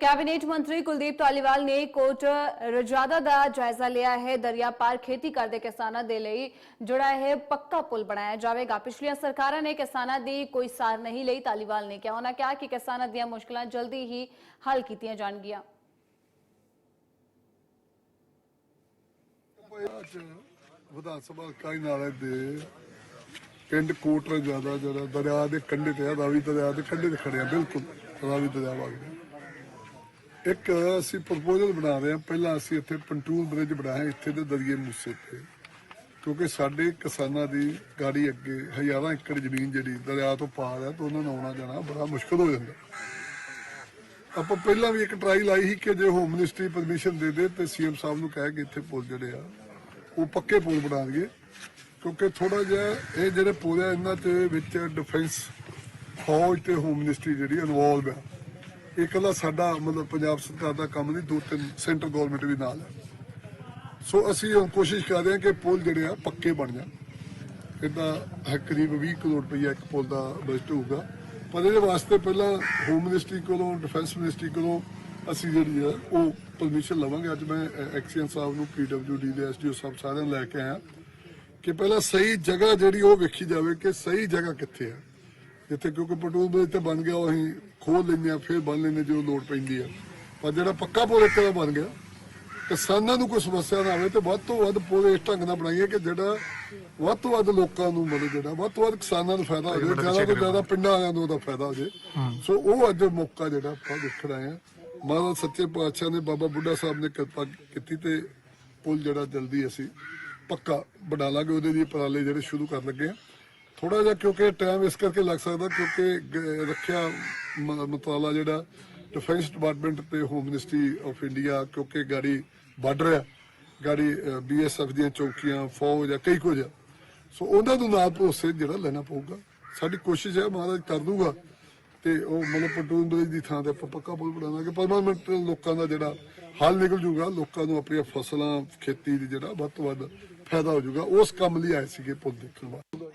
Cabinet ਮੰਤਰੀ ਕੁਲਦੀਪ ਧਾਲੀਵਾਲ ਨੇ ਕੋਟ ਰਜਾਦਾ ਦਾ ਜਾਇਜ਼ਾ ਲਿਆ ਹੈ। ਦਰਿਆ ਪਾਰ ਖੇਤੀ ਕਰਦੇ ਕਿਸਾਨਾਂ ਦੇ ਲਈ ਜਿਹੜਾ ਹੈ ਪੱਕਾ ਪੁਲ ਬਣਾਇਆ ਜਾਵੇਗਾ। ਪਿਛਲੀਆਂ ਸਰਕਾਰਾਂ ਨੇ ਕਿਸਾਨਾਂ ਦੀ ਕੋਈ ਸਾਰ ਨਹੀਂ ਲਈ। ਧਾਲੀਵਾਲ ਨੇ ਕਿਹਾ, ਉਹਨਾਂ ਕਿਹਾ ਕਿ ਕਿਸਾਨਾਂ ਦੀਆਂ ਮੁਸ਼ਕਲਾਂ ਜਲਦੀ ਹੀ ਹੱਲ ਕੀਤੀਆਂ ਜਾਣਗੀਆਂ। ਵਿਧਾਨ ਸਭਾ ਕਾਈ ਨਾਲੇ ਦੇ ਪਿੰਡ ਕੋਟਰ ਜ਼ਿਆਦਾ ਜਿਹੜਾ ਦਰਿਆ ਦੇ ਕੰਢੇ ਤੇ ਆ, ਰਾਵੀ ਦਰਿਆ ਦੇ ਕੰਢੇ ਤੇ ਖੜਿਆ ਬਿਲਕੁਲ ਰਾਵੀ ਦਰਿਆ ਵਗਦਾ ਇੱਕ ਅਸੀਂ ਪ੍ਰਪੋਜ਼ਲ ਬਣਾ ਰਹੇ ਹਾਂ। ਪਹਿਲਾਂ ਅਸੀਂ ਇੱਥੇ ਪੰਟੂਲ ਬ੍ਰਿਜ ਬਣਾਇਆ, ਇੱਥੇ ਦੇ ਦਰਿਏ ਮੂਸੇ ਤੇ। ਕਿਉਂਕਿ ਸਾਡੇ ਕਿਸਾਨਾਂ ਦੀ ਗਾੜੀ ਅੱਗੇ ਹਜ਼ਾਰਾਂ ਏਕੜ ਜ਼ਮੀਨ ਜਿਹੜੀ ਦਰਿਆ ਤੋਂ ਪਾਰ ਹੈ ਤਾਂ ਉਹਨਾਂ ਨੂੰ ਆਉਣਾ ਜਾਣਾ ਬੜਾ ਮੁਸ਼ਕਲ ਹੋ ਜਾਂਦਾ। ਆਪਾਂ ਪਹਿਲਾਂ ਵੀ ਇੱਕ ਟਰਾਈ ਲਾਈ ਸੀ ਕਿ ਜੇ ਹੋਮ ਮਿਨਿਸਟਰੀ ਪਰਮਿਸ਼ਨ ਦੇ ਦੇ ਤੇ ਸੀਐਮ ਸਾਹਿਬ ਨੂੰ ਕਹਿ ਕੇ ਇੱਥੇ ਪੁਲ ਜਿਹੜੇ ਆ, ਉਹ ਪੱਕੇ ਪੁਲ ਬਣਾ ਦਈਏ ਕਿਉਂਕਿ ਥੋੜਾ ਜਿਹਾ ਇਹ ਜਿਹੜੇ ਪੁਲ ਆ, ਇਹਨਾਂ ਦੇ ਵਿੱਚ ਡਿਫੈਂਸ ਫੌਜ ਤੇ ਹੋਮ ਮਿਨਿਸਟਰੀ ਜਿਹੜੀ ਇਨਵੋਲਵ ਹੈ ਇਹ ਇਕੱਲਾ ਸਾਡਾ ਮਤਲਬ ਪੰਜਾਬ ਸਰਕਾਰ ਦਾ ਕੰਮ ਨਹੀਂ, ਦੋ ਤਿੰਨ ਸੈਂਟਰ ਗਵਰਨਮੈਂਟ ਵੀ ਨਾਲ ਹੈ। ਸੋ ਅਸੀਂ ਹੁਣ ਕੋਸ਼ਿਸ਼ ਕਰ ਰਹੇ ਹਾਂ ਕਿ ਪੁਲ ਜਿਹੜੇ ਆ ਪੱਕੇ ਬਣ ਜਾਣ। ਇਹਦਾ ਕਰੀਬ 20 ਕਰੋੜ ਰੁਪਈਆ ਇੱਕ ਪੁਲ ਦਾ ਬਜਟ ਹੋਊਗਾ। ਪਰ ਇਹਦੇ ਵਾਸਤੇ ਪਹਿਲਾਂ ਹੋਮ ਮਿਨਿਸਟਰੀ ਕੋਲੋਂ, ਡਿਫੈਂਸ ਮਿਨਿਸਟਰੀ ਕੋਲੋਂ ਅਸੀਂ ਜਿਹੜੀ ਆ, ਉਹ ਪਰਮਿਸ਼ਨ ਲਵਾਂਗੇ। ਅੱਜ ਮੈਂ ਐਕਸੀਅਨ ਸਾਹਿਬ ਨੂੰ ਪੀਡਬਲਯੂਡੀ ਦੇ ਐਸਡੀਓ ਸਾਹਿਬ ਸਾਰਿਆਂ ਨੂੰ ਲੈ ਕੇ ਆਇਆ ਕਿ ਪਹਿਲਾਂ ਸਹੀ ਜਗ੍ਹਾ ਜਿਹੜੀ ਉਹ ਵੇਖੀ ਜਾਵੇ ਕਿ ਸਹੀ ਜਗ੍ਹਾ ਕਿੱਥੇ ਆ। ਜਿੱਥੇ ਕਿਉਂਕਿ ਪਟੂਲ ਬ੍ਰਿਜ ਤੇ ਬਣ ਗਿਆ ਉਹ ਅਸੀਂ ਖੋਲ ਲੈਂਦੇ ਆ ਫਿਰ ਬਣ ਲੈਂਦੇ ਜਦੋਂ ਲੋੜ ਪੈਂਦੀ ਆ ਪਰ ਜਿਹੜਾ ਪੱਕਾ ਪੁਲ ਇੱਕ ਦਾ ਬਣ ਗਿਆ। ਕਿਸਾਨਾਂ ਨੂੰ ਕੋਈ ਸਮੱਸਿਆ ਨਾ ਆਵੇ ਤੇ ਵੱਧ ਤੋਂ ਵੱਧ ਪੁਲ ਇਸ ਢੰਗ ਨਾਲ ਬਣਾਈਏ ਕਿ ਜਿਹੜਾ ਵੱਧ ਤੋਂ ਵੱਧ ਲੋਕਾਂ ਨੂੰ ਮਤਲਬ ਜਿਹੜਾ ਵੱਧ ਤੋਂ ਵੱਧ ਕਿਸਾਨਾਂ ਨੂੰ ਫਾਇਦਾ ਹੋ ਜਾਵੇ ਜ਼ਿਆਦਾ ਤੋਂ ਜ਼ਿਆਦਾ ਪਿੰਡਾਂ ਵਾਲਿਆਂ ਨੂੰ ਉਹਦਾ ਫਾਇਦਾ ਹੋ। ਸੋ ਉਹ ਅੱਜ ਮੌਕਾ ਜਿਹੜਾ ਆਪਾਂ ਦੇਖਣ ਆਏ ਆ ਮਹਾਰਾਜ ਸੱਚੇ ਪਾਤਸ਼ਾਹ ਨੇ ਬਾਬਾ ਬੁੱਢਾ ਸਾਹਿਬ ਨੇ ਕਿਰਪਾ ਕੀਤੀ ਤੇ ਪੁਲ ਜਿਹੜਾ ਜਲਦੀ ਅਸੀਂ ਪੱਕਾ ਬਣਾ ਲਾਂਗੇ ਉਹਦੇ ਲਈ ਉਪਰਾਲੇ ਜਿਹੜੇ ਸ਼ੁਰੂ ਕਰਨ ਲੱਗੇ ਆ ਥੋੜਾ ਜਿਹਾ ਕਿਉਂਕਿ ਟਾਈਮ ਇਸ ਕਰਕੇ ਲੱਗ ਸਕਦਾ ਕਿਉਂਕਿ ਰੱਖਿਆ ਮ- ਮੰਤਰਾਲਾ ਜਿਹੜਾ ਡਿਫੈਂਸ ਡਿਪਾਰਟਮੈਂਟ ਤੇ ਹੋਮ ਮਿਨਿਸਟਰੀ ਆਫ ਇੰਡੀਆ ਕਿਉਂਕਿ ਗਾੜੀ ਬਾਰਡਰ ਆ ਗਾੜੀ ਬੀਐਸਐਫ ਦੀਆਂ ਚੌਕੀਆਂ, ਫੌਜ ਆ ਕਈ ਕੁਝ। ਆ ਸੋ ਉਹਨਾਂ ਨੂੰ ਨਾਲ ਭਰੋਸੇ ਜਿਹੜਾ ਲੈਣਾ ਪਊਗਾ। ਸਾਡੀ ਕੋਸ਼ਿਸ਼ ਹੈ, ਮਹਾਰਾਜ ਕਰ ਦੂਗਾ। ਤੇ ਉਹ ਮਤਲਬ ਪਟੂਨ ਬ੍ਰਿਜ ਦੀ ਥਾਂ ਤੇ ਆਪਾਂ ਪੱਕਾ ਪੁਲ ਬਣਾਵਾਂਗੇ ਪਰਮਾਨੈਂਟ ਲੋਕਾਂ ਦਾ ਜਿਹੜਾ ਹੱਲ ਨਿਕਲ ਜੂਗਾ, ਲੋਕਾਂ ਨੂੰ ਆਪਣੀਆਂ ਫਸਲਾਂ, ਖੇਤੀ ਦੀ ਜਿਹੜਾ ਵੱਧ ਤੋਂ ਵੱਧ ਫਾਇਦਾ ਹੋ ਜਾਊਗਾ ਉਸ ਕੰਮ ਲਈ ਆਏ ਸੀਗੇ ਪੁਲ ਦੇਖਣ ਵਾਸਤੇ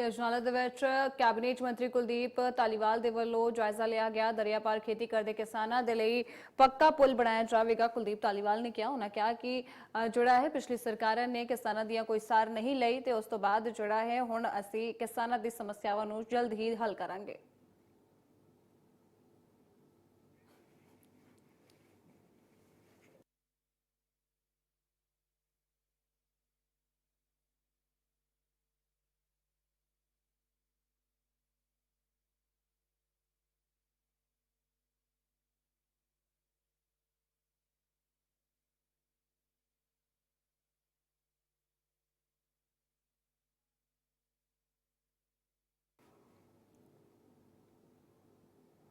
ਤੇ ਅਜਨਾਲਾ ਦੇ ਵਿੱਚ ਕੈਬਨਿਟ ਮੰਤਰੀ ਕੁਲਦੀਪ ਧਾਲੀਵਾਲ ਦੇ ਵੱਲੋਂ ਜਾਇਜ਼ਾ ਲਿਆ ਗਿਆ। ਦਰਿਆ ਪਾਰ ਖੇਤੀ ਕਰਦੇ ਕਿਸਾਨਾਂ ਦੇ ਲਈ ਪੱਕਾ ਪੁਲ ਬਣਾਇਆ ਜਾਵੇਗਾ। ਕੁਲਦੀਪ ਧਾਲੀਵਾਲ ਨੇ ਕਿਹਾ, ਉਹਨਾਂ ਕਿਹਾ ਕਿ ਜਿਹੜਾ ਹੈ ਪਿਛਲੀ ਸਰਕਾਰਾਂ ਨੇ ਕਿਸਾਨਾਂ ਦੀਆਂ ਕੋਈ ਸਾਰ ਨਹੀਂ ਲਈ ਤੇ ਉਸ ਤੋਂ ਬਾਅਦ ਜਿਹੜਾ ਹੈ ਹੁਣ ਅਸੀਂ ਕਿਸਾਨਾਂ ਦੀ ਸਮੱਸਿਆਵਾਂ ਨੂੰ ਜਲਦ ਹੀ ਹੱਲ ਕਰਾਂਗੇ।